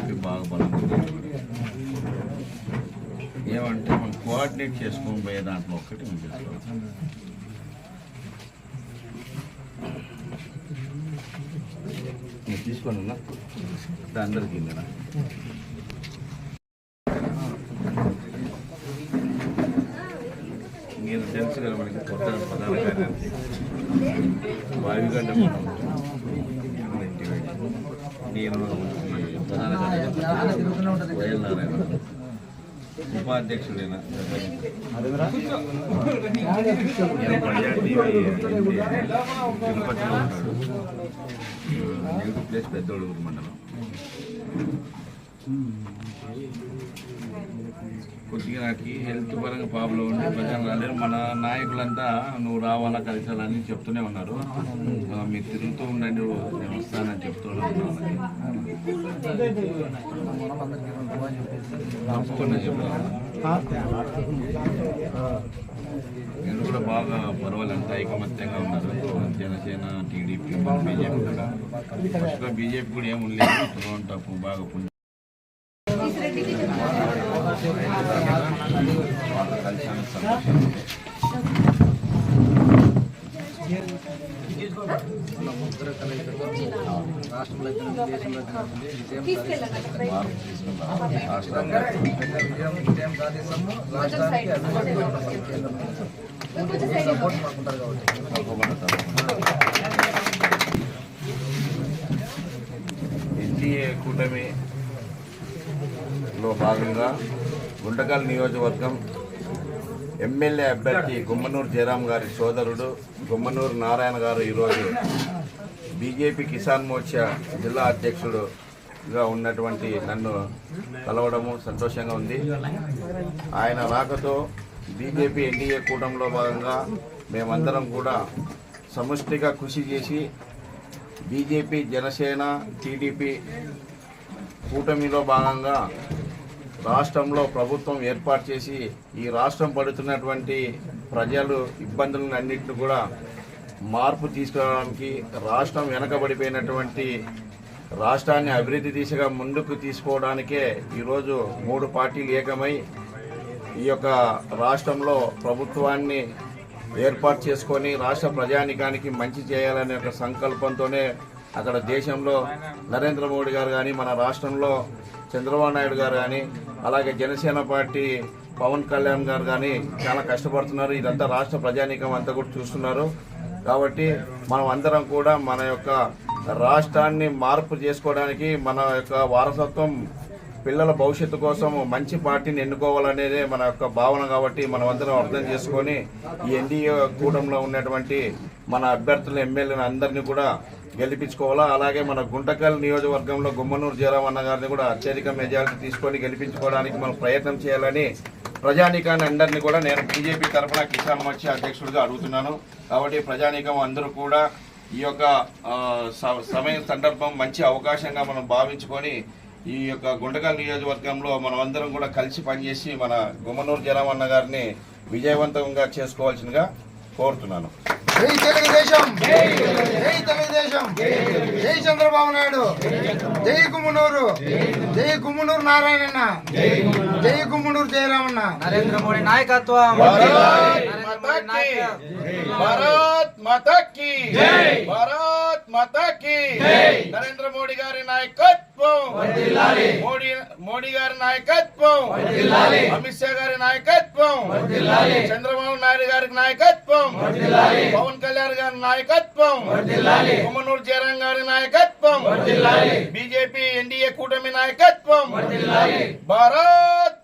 TDP బాగా బలంగా. ఏమంటే మనం కోఆర్డినేట్ చేసుకొని పోయే దాంట్లో ఒకటి మేము చేసుకోవాలి అన్న. ఇది అందరికీ ఇందనా నేను తెలుసు కదా మనకి కొత్త ప్రధాన కార్యదర్శి వాయుగడ్డ నేను ఈ ప్రధాన కార్యదర్శి వైఎల్ నారాయణ ఉపాధ్యక్షుడైన నేను పంజాబీ తిరుపతిలో ఉంటాడు నెగిటివ్ ప్లేస్ పెద్దోడుగురు మండలం కొద్దిగా నాకు హెల్త్ పరంగా ప్రాబ్లం ఉంది ప్రజలు రాలేరు మన నాయకులంతా నువ్వు రావాలా కలిసాలని చెప్తూనే ఉన్నారు. మీరు తిరుగుతూ ఉండండి నేను వస్తానని చెప్తూనే ఉన్నాను. చెప్తాను నేను కూడా బాగా పర్వాలంతా ఐకమత్యంగా ఉన్నారు. జనసేన టీడీపీ బీజేపీ కూడా. బీజేపీ కూడా ఏమి లేదు బాగా పుణ్యం కలిసాను సంతోషం రాష్ట్రంలో అయితే దేశంలో అయితే విజయం మార్పు తీసుకున్నాను రాష్ట్రంగా విజయం విజయం సాధిస్తాము రాష్ట్రానికి అభివృద్ధి కోసం కేంద్రం సపోర్ట్ మాకుంటారు కాబట్టి తప్పకుండా తప్పకుండా లో భాగంగా గుంటకల్ నియోజకవర్గం ఎమ్మెల్యే అభ్యర్థి గుమ్మనూరు జయరాం గారి సోదరుడు గుమ్మనూరు నారాయణ గారు ఈరోజు బీజేపీ కిసాన్ మోర్చా జిల్లా అధ్యక్షుడుగా ఉన్నటువంటి నన్ను కలవడము సంతోషంగా ఉంది. ఆయన రాకతో బీజేపీ ఎన్డీఏ కూటమిలో భాగంగా మేమందరం కూడా సముష్టిగా కృషి చేసి బీజేపీ జనసేన టీడీపీ కూటమిలో భాగంగా రాష్ట్రంలో ప్రభుత్వం ఏర్పాటు చేసి ఈ రాష్ట్రం పడుతున్నటువంటి ప్రజలు ఇబ్బందులను అన్నింటిని కూడా మార్పు తీసుకురావడానికి రాష్ట్రం వెనకబడిపోయినటువంటి రాష్ట్రాన్ని అభివృద్ధి దిశగా ముందుకు తీసుకోవడానికే ఈరోజు మూడు పార్టీలు ఏకమై ఈ యొక్క రాష్ట్రంలో ప్రభుత్వాన్ని ఏర్పాటు చేసుకొని రాష్ట్ర ప్రజానికానికి మంచి చేయాలనే ఒక సంకల్పంతోనే అక్కడ దేశంలో నరేంద్ర మోడీ గారు కానీ మన రాష్ట్రంలో చంద్రబాబు నాయుడు గారు కానీ అలాగే జనసేన పార్టీ పవన్ కళ్యాణ్ గారు కానీ చాలా కష్టపడుతున్నారు. ఇదంతా రాష్ట్ర ప్రజానీకం అంతా కూడా చూస్తున్నారు. కాబట్టి మనం అందరం కూడా మన యొక్క రాష్ట్రాన్ని మార్పు చేసుకోవడానికి మన యొక్క వారసత్వం పిల్లల భవిష్యత్తు కోసం మంచి పార్టీని ఎన్నుకోవాలనేదే మన యొక్క భావన కాబట్టి మనం అందరం అర్థం చేసుకొని ఈ ఎన్డీఏ కూటమిలో ఉన్నటువంటి మన అభ్యర్థుల ఎమ్మెల్యేలు అందరినీ కూడా గెలిపించుకోవాలా? అలాగే మన గుంటకల్ నియోజకవర్గంలో గుమ్మనూరు జయరాం అన్న గారిని కూడా అత్యధిక మెజారిటీ తీసుకొని గెలిపించుకోవడానికి మనం ప్రయత్నం చేయాలని ప్రజానీకాన్ని అందరినీ కూడా నేను బీజేపీ తరఫున కిసాన్ మోర్చా అధ్యక్షుడిగా అడుగుతున్నాను. కాబట్టి ప్రజానీకం అందరూ కూడా ఈ యొక్క స- సమయం సందర్భం మంచి అవకాశంగా మనం భావించుకొని ఈ యొక్క గుంటకల్ నియోజకవర్గంలో మనం అందరం కూడా కలిసి పనిచేసి మన గుమ్మనూరు జయరామన్న గారిని విజయవంతంగా చేసుకోవాల్సిందిగా కోరుతున్నాను. జై తెలుగుదేశం. జై తెలుగుదేశం. జై చంద్రబాబు నాయుడు. జై గుమ్మనూరు జై గుమ్మనూరు నారాయణన్న. జై గుమ్మనూరు జయరామన్న. నరేంద్ర మోడీ నాయకత్వం. భారత్ మాతా కీ భారత్ మాతా కీ నరేంద్ర మోడీ గారి నాయకత్వం. మోడీ మోడీ గారి నాయకత్వం అమిత్ షా గారి నాయకత్వం చంద్రబాబు నాయుడు గారి నాయకత్వం పవన్ కళ్యాణ్ గారి నాయకత్వం కొమ్మనూరు జయరాం గారి నాయకత్వం బీజేపీ ఎన్డీఏ కూటమి నాయకత్వం భారత్